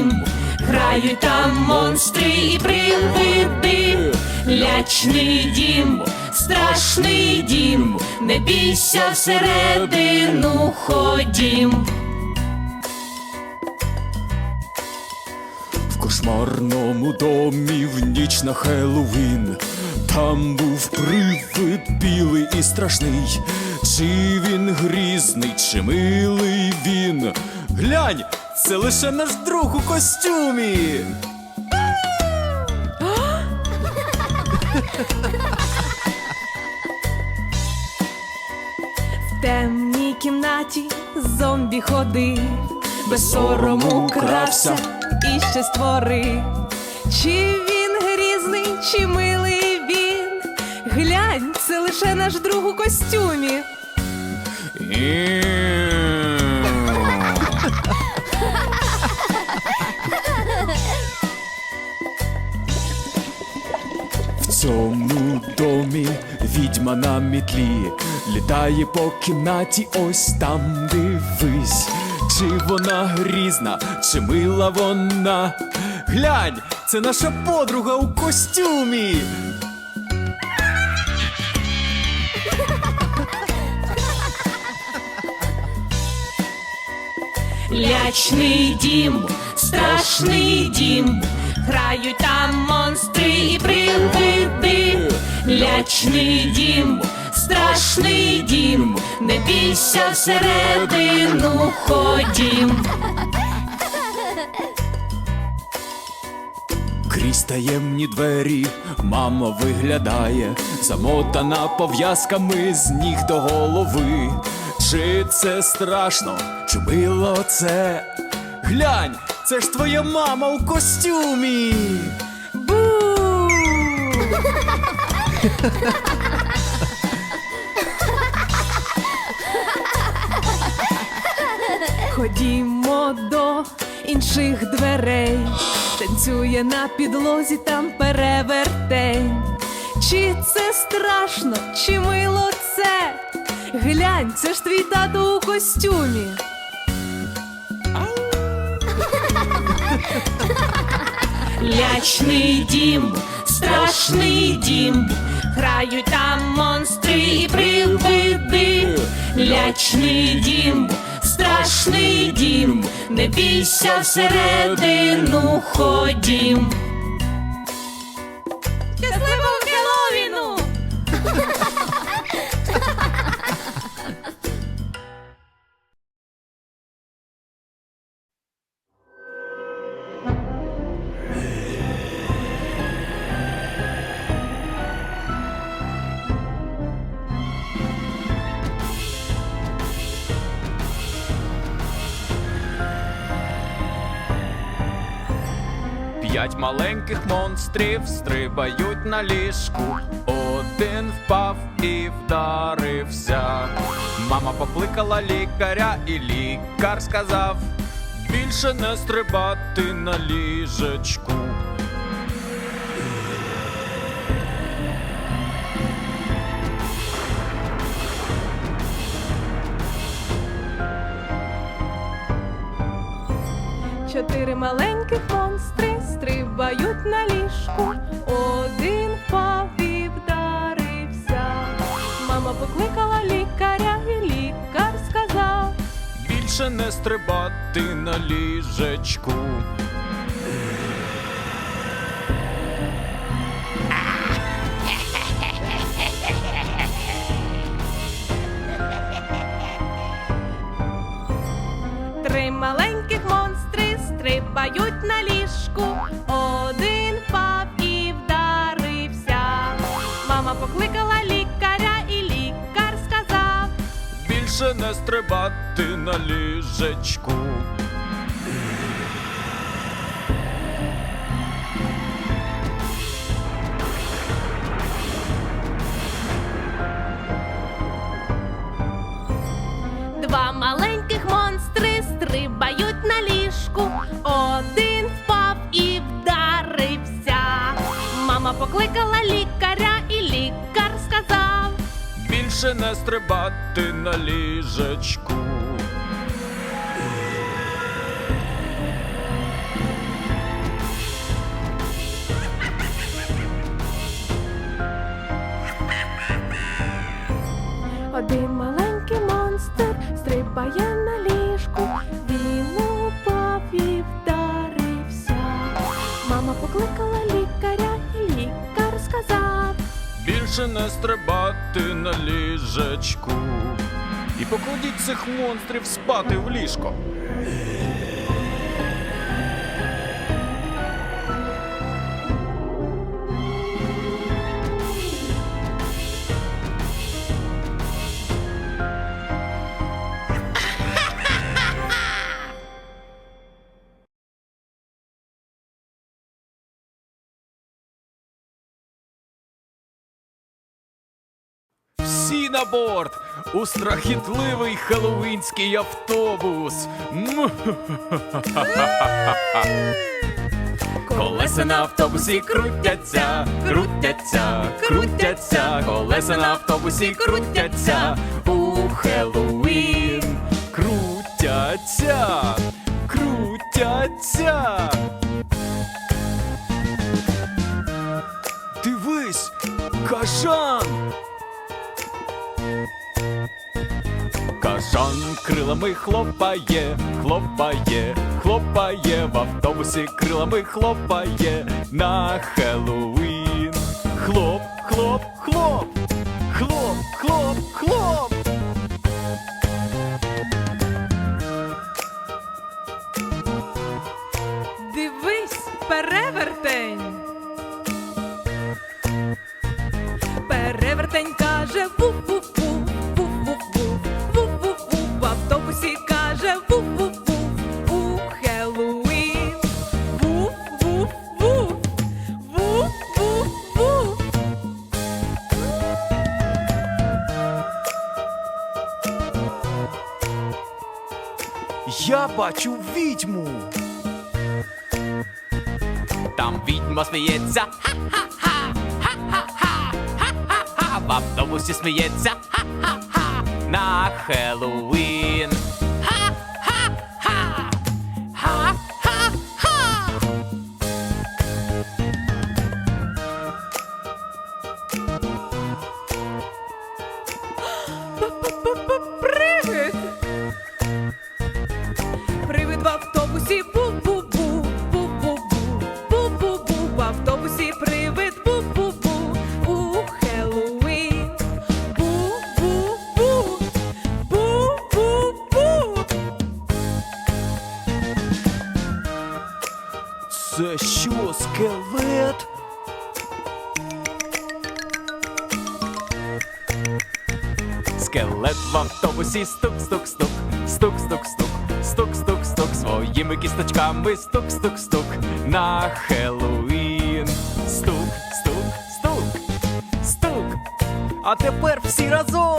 страшний грають там монстри і привиди. Лячний дім, страшний дім, не бійся всередину ходім. В кошмарному домі в ніч на Хеллоуін Там був привид білий і страшний. Чи він грізний, чи милий він? Глянь, це лише наш друг у костюмі. В темній кімнаті зомбі ходив, без сорому крався і ще створив. Чи він грізний, чи милий він? Глянь, це лише наш друг у костюмі. В домі відьма на мітлі літає по кімнаті, ось там дивись. Чи вона грізна, чи мила вона? Глянь, це наша подруга у костюмі. Лячний дім, страшний дім, грають там монстри і привиди. Лячний дім, страшний дім, не бійся всередину ходім. Крізь таємні двері мама виглядає, замотана пов'язками з ніг до голови. Чи це страшно, чи мило це? Глянь, це ж твоя мама у костюмі. Бу! Ходімо до інших дверей, танцює на підлозі там перевертень. Чи це страшно, чи мило це? Глянь, це ж твій тато у костюмі. Лячний дім, страшний дім, грають там монстри і привиди. Лячний дім, страшний дім, не бійся всередину ходім. П'ять маленьких монстрів стрибають на ліжку. Один впав і вдарився. Мама покликала лікаря, і лікар сказав: більше не стрибати на ліжечку. Чотири монстри дзьобають на ліжку, один впав і вдарився. Мама покликала лікаря, і лікар сказав більше не стрибати на ліжечку. Три маленьких монстри стрибають на ліжку. Покликала лікаря, і лікар сказав. Більше не стрибати на ліжечку. Стрибати на ліжечку. Один маленький монстр стрибає на ліжку, Більше не стрибати на ліжечку. І покладіть цих монстрів спати в ліжко. Всі на борт у страхітливий хеллоуінський автобус. Колеса на автобусі крутяться, крутяться, крутяться, колеса на автобусі крутяться у Хеллоуін. Крутяться, крутяться. Дивись, кажан. Кажан крилами хлопає, хлопає, хлопає, в автобусі крилами хлопає на Хеллоуін. Хлоп, хлоп, хлоп, хлоп, хлоп, хлоп. Дивись, перевертень. Я бачу відьму. Там відьма сміється. Ха-ха-ха, ха-ха-ха, ха-ха-ха. В автобусі сміється. Ха-ха-ха. На Хеллоуін. Бу-бу-бу, бу-бу-бу, бу-бу-бу, в автобусі привид бу-бу-бу, у Хеллоуін. Бу-бу-бу, бу-бу-бу. Це що, скелет? Скелет в автобусі стук-стук-стук, кісточками стук-стук-стук на Хеллоуін. Стук, стук, стук, стук. А тепер всі разом.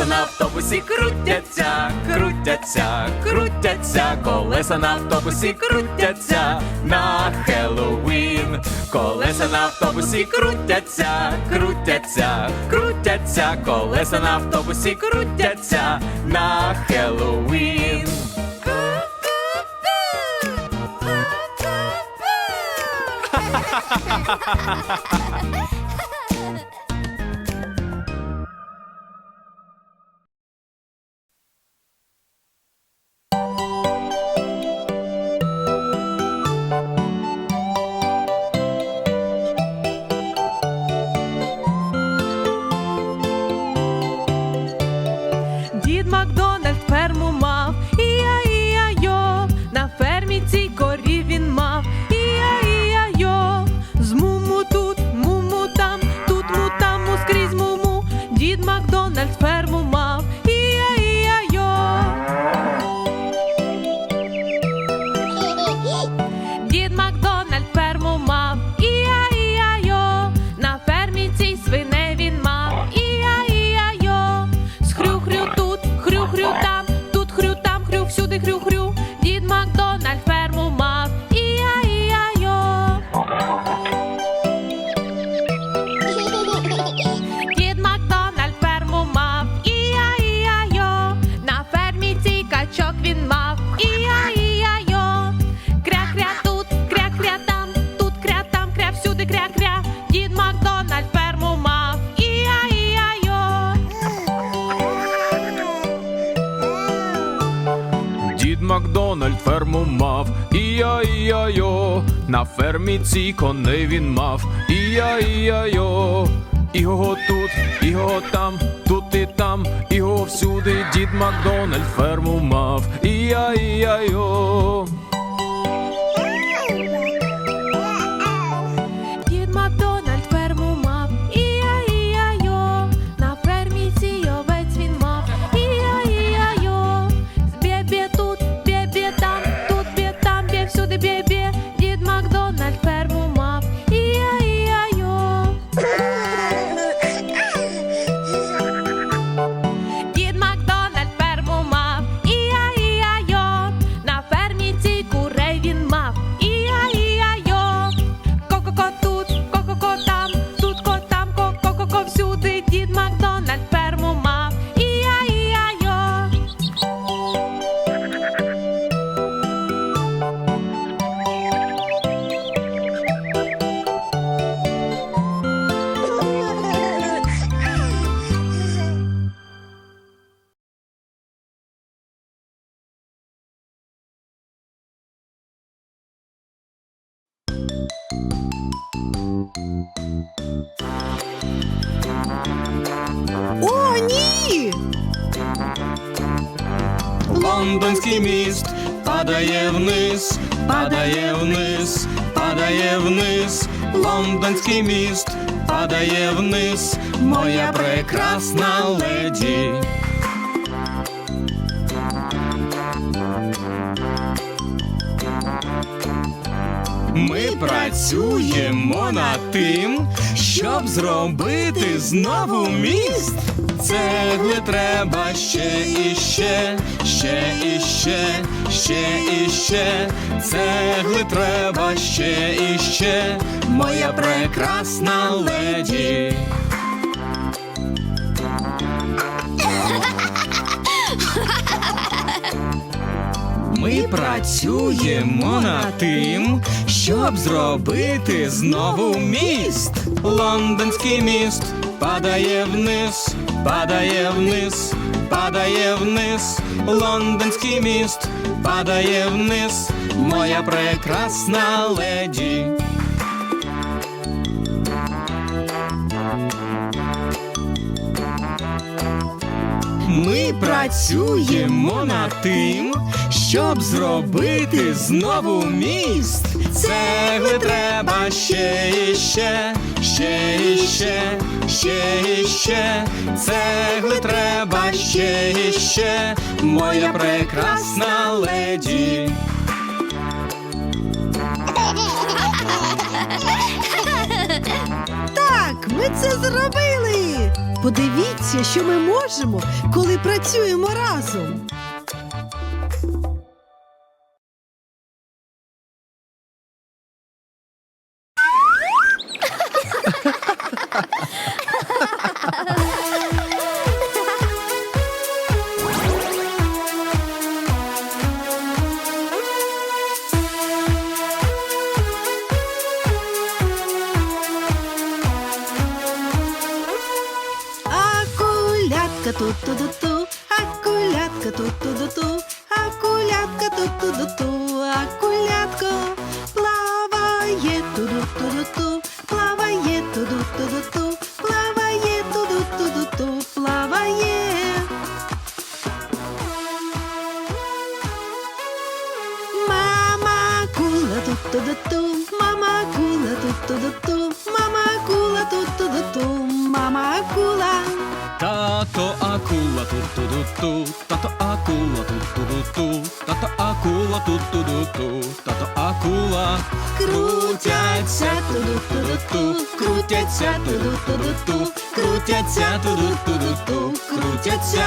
Колеса на автобусі крутяться, крутяться, крутяться, колеса на автобусі крутяться на Хеллоуін. Колеса на автобусі крутяться, крутяться, крутяться, колеса на автобусі крутяться на Хеллоуін. Макдональд ферму мав. Ія-ія-йо, на фермі цій коней він мав. Ія-ія-йо, його тут, його там, тут і там, його всюди дід Макдональд ферму мав. Ія-ія-йо. О, ні! Лондонський міст падає вниз, падає вниз, падає вниз. Лондонський міст падає вниз, моя прекрасна леді. Ми працюємо над тим, щоб зробити знову міст. Цегли треба ще і ще, ще і ще, ще і ще. Цегли треба ще і ще, моя прекрасна леді. Працюємо над тим, щоб зробити знову міст. Лондонський міст падає вниз, падає вниз, падає вниз. Лондонський міст падає вниз, моя прекрасна леді. Ми працюємо над тим, щоб зробити знову міст. Цегли треба ще і ще, ще і ще, ще і ще. Цегли треба ще і ще, моя прекрасна леді. Так, ми це зробили. Подивіться, що ми можемо, коли працюємо разом. Тут-ту-ду-ту, мама кула тут-ту-ду-ту, мама кула. Тато акула тут-ту-ду-ту, тато акула тут-ту-ду-ту, тато акула тут-ту-ду-ту, тато акула. Крутяться туду-ту-ду-ту, крутяться туду-ту-ду-ту, крутяться туду-ту-ду-ту, крутяться.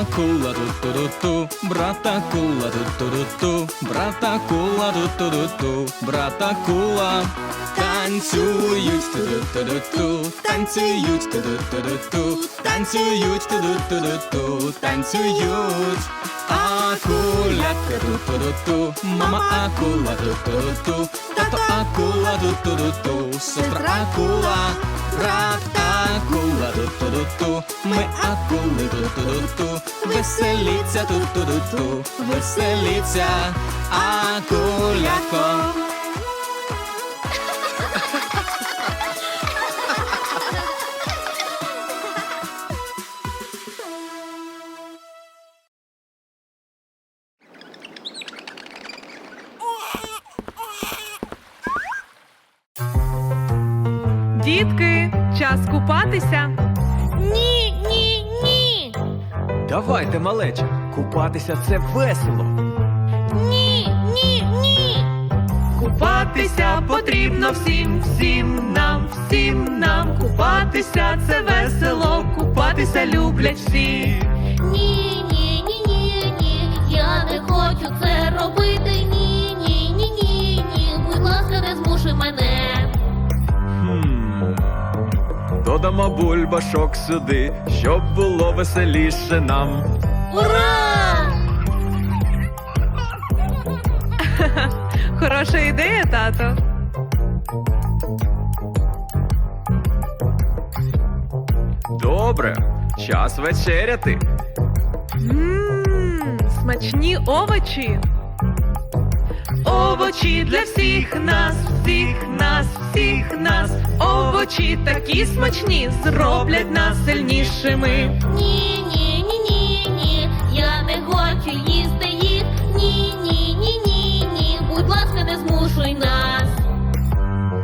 Акула ту-ту-ту-ту, брат акула ту-ту-ту-ту, брат акула ту-ту-ту-ту, брат акула. Танцюють ту-ду-ту-ду-ту, танцюють ту-ду-ту-ду-ту, танцюють ту-ду-ту-ду-ту, танцюють. Акулятка ту-ту-ду-ту, мама акула ту-ту-ду-ту, тато акула ту-ту-ду-ту, сестра акула, акула ту-ту-ду-ту, ми акули ту-ту-ду-ту, веселіться ту-ту-ду-ту, веселіться, акулятко. Купатися. Ні, ні, ні. Давайте, малеча, купатися це весело. Ні, ні, ні. Купатися потрібно всім, всім нам, всім нам. Купатися це весело, купатися люблять всі. Ні, ні, ні, ні, ні. Я не хочу це робити. Ні, ні, ні, ні, ні. Будь ласка, не змушуй мене. Додамо бульбашок сюди, щоб було веселіше нам. Ура! Хороша ідея, тато. Добре, час вечеряти. Мм, смачні овочі. Овочі для всіх нас, всіх нас, всіх нас. Овочі такі смачні, зроблять нас сильнішими. Ні, ні, ні, ні, ні. Я не хочу їсти їх. Ні, ні, ні, ні, ні. Будь ласка, не змушуй нас.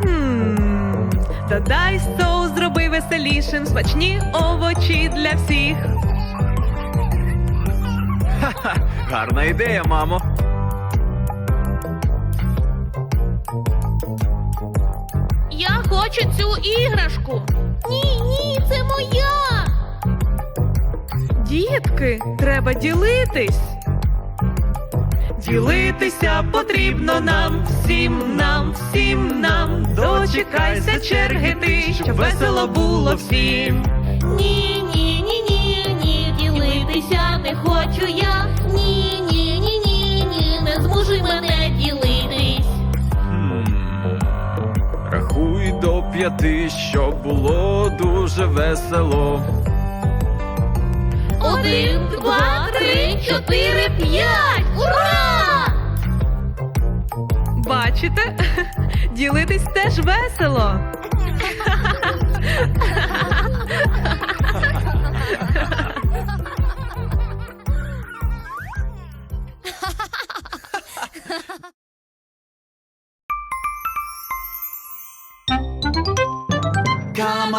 Хм, додай соус, зроби веселішим, смачні овочі для всіх. Ха-ха, Гарна ідея, мамо. Я хочу цю іграшку. Ні, ні, це моя. Дітки, треба ділитись. Ділитися потрібно нам, всім нам, всім нам. Дочекайся черги ти, щоб весело було всім. Ні, ні, ні, ні, ні. Ділитися не хочу я. Ні, ні, ні, ні, ні. Не змушуй мене до п'яти, щоб було дуже весело. Один, два, три, чотири, п'ять. Ура! Бачите? Ділитись теж весело.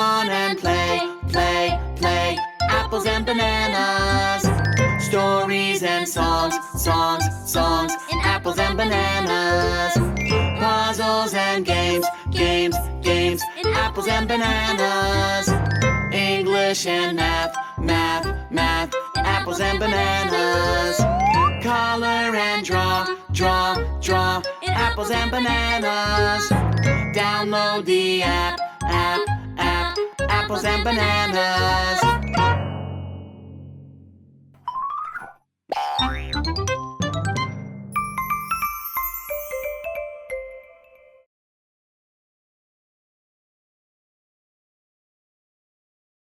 on and play, play, play. Apples and bananas. Stories and songs, songs, songs. In apples and bananas. Puzzles and games, games, games. In apples and bananas. English and math, math, math. Apples and bananas. Color and draw, draw, draw. Apples and bananas. Download the app, app, apples and bananas.